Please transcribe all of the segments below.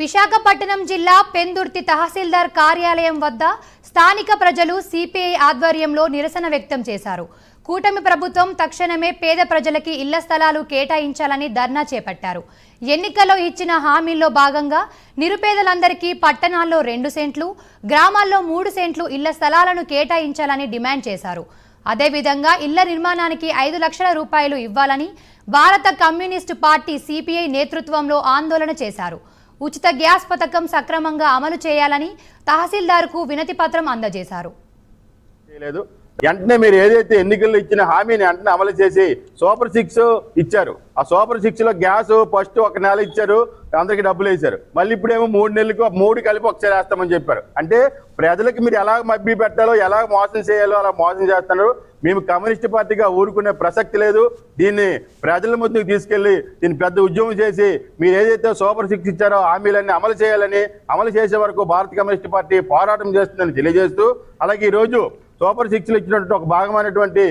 విశాఖపట్నం జిల్లా పెందుర్తి తహసీల్దార్ కార్యాలయం వద్ద స్థానిక ప్రజలు సిపిఐ ఆధ్వర్యంలో నిరసన వ్యక్తం చేశారు. కూటమి ప్రభుత్వం తక్షణమే పేద ప్రజలకి ఇళ్ళ స్థలాలు కేటాయించాలని ధర్నా చేపట్టారు. ఎన్నికల్లో ఇచ్చిన హామీల్లో భాగంగా నిరుపేదలందరికీ పట్టణాల్లో రెండు సెంట్లు గ్రామాల్లో మూడు సెంట్లు ఇళ్ళ స్థలాలను కేటాయించాలని డిమాండ్ చేశారు. అదేవిధంగా ఇళ్ళ నిర్మాణానికి ఐదు లక్షల రూపాయలు ఇవ్వాలని భారత కమ్యూనిస్టు పార్టీ సిపిఐ నేతృత్వంలో ఆందోళన చేశారు. ఉచిత గ్యాస్ పథకం సక్రమంగా అమలు చేయాలని తహసీల్దార్కు వినతి పత్రం అందజేశారు. వెంటనే మీరు ఏదైతే ఎన్నికల్లో ఇచ్చిన హామీని వెంటనే అమలు చేసి సూపర్ సిక్స్ ఇచ్చారు. ఆ సూపర్ సిక్స్లో గ్యాస్ ఫస్ట్ ఒక నెల ఇచ్చారు అందరికి డబ్బులు వేశారు. మళ్ళీ ఇప్పుడేమో మూడు నెలలకు మూడు కలిపి ఒకసారి వేస్తామని చెప్పారు. అంటే ప్రజలకు మీరు ఎలా మబ్బి పెట్టాలో ఎలా మోసం చేయాలో అలా మోసం చేస్తున్నారు. మేము కమ్యూనిస్ట్ పార్టీగా ఊరుకునే ప్రసక్తి లేదు. దీన్ని ప్రజల ముందుకు తీసుకెళ్ళి దీన్ని పెద్ద ఉద్యమం చేసి మీరు ఏదైతే సూపర్ సిక్స్ ఇచ్చారో హామీలన్నీ అమలు చేయాలని అమలు చేసే వరకు భారత కమ్యూనిస్ట్ పార్టీ పోరాటం చేస్తుందని తెలియజేస్తూ అలాగే ఈరోజు సూపర్ శిక్షలు ఇచ్చినటువంటి ఒక భాగమైనటువంటి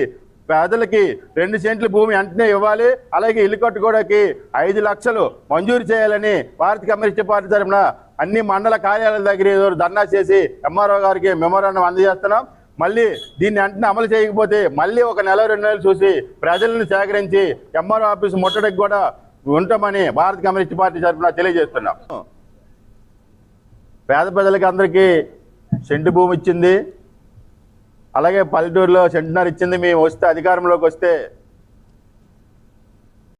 పేదలకి రెండు సెంట్ల భూమి వెంటనే ఇవ్వాలి. అలాగే ఇల్లు కట్టుకోవడానికి ఐదు లక్షలు మంజూరు చేయాలని భారత కమ్యూనిస్ట్ పార్టీ తరఫున అన్ని మండల కార్యాలయాల దగ్గర ఏదో ధర్నా చేసి ఎంఆర్ఓ గారికి మెమోరాండం అందజేస్తున్నాం. మళ్ళీ దీన్ని వెంటనే అమలు చేయకపోతే మళ్ళీ ఒక నెల రెండు నెలలు చూసి ప్రజలను సేకరించి ఎంఆర్ఓ ఆఫీస్ ముట్టడికి కూడా ఉంటామని భారత కమ్యూనిస్ట్ పార్టీ తరఫున తెలియజేస్తున్నాం. పేద ప్రజలకి అందరికీ సెంటు భూమి ఇచ్చింది. అలాగే పల్లెటూరులో సెంటున్నర ఇచ్చింది మేము వస్తే అధికారంలోకి వస్తే